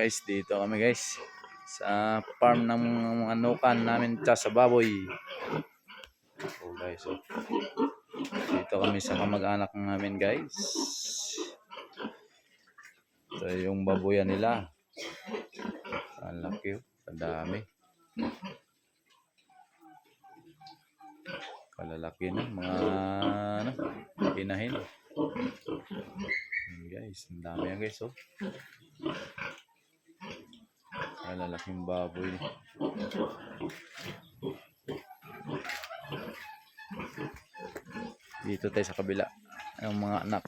Guys, dito kami guys. Sa farm ng mga nukan namin sa baboy. Oh guys, oh. Dito kami sa kamag-anak namin guys. Ito yung baboyan nila. Ang laki oh. Ang dami. Kalalaki na. Mga ano, inahin. Ayan, guys, ang dami yan guys oh. Kalalaking baboy. Dito tayo sa kabila. Ang mga anak.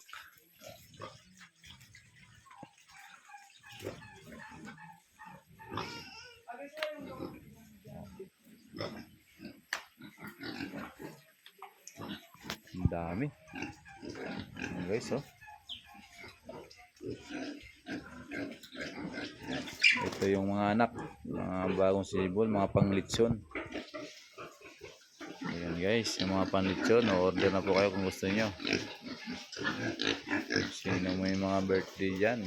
Ang dami. Guys oh. Ito yung mga anak, mga bagong sibol, mga panglitsyon. Ayan guys, yung mga panglitsyon, order na po kayo kung gusto niyo. Sino may mga birthday dyan?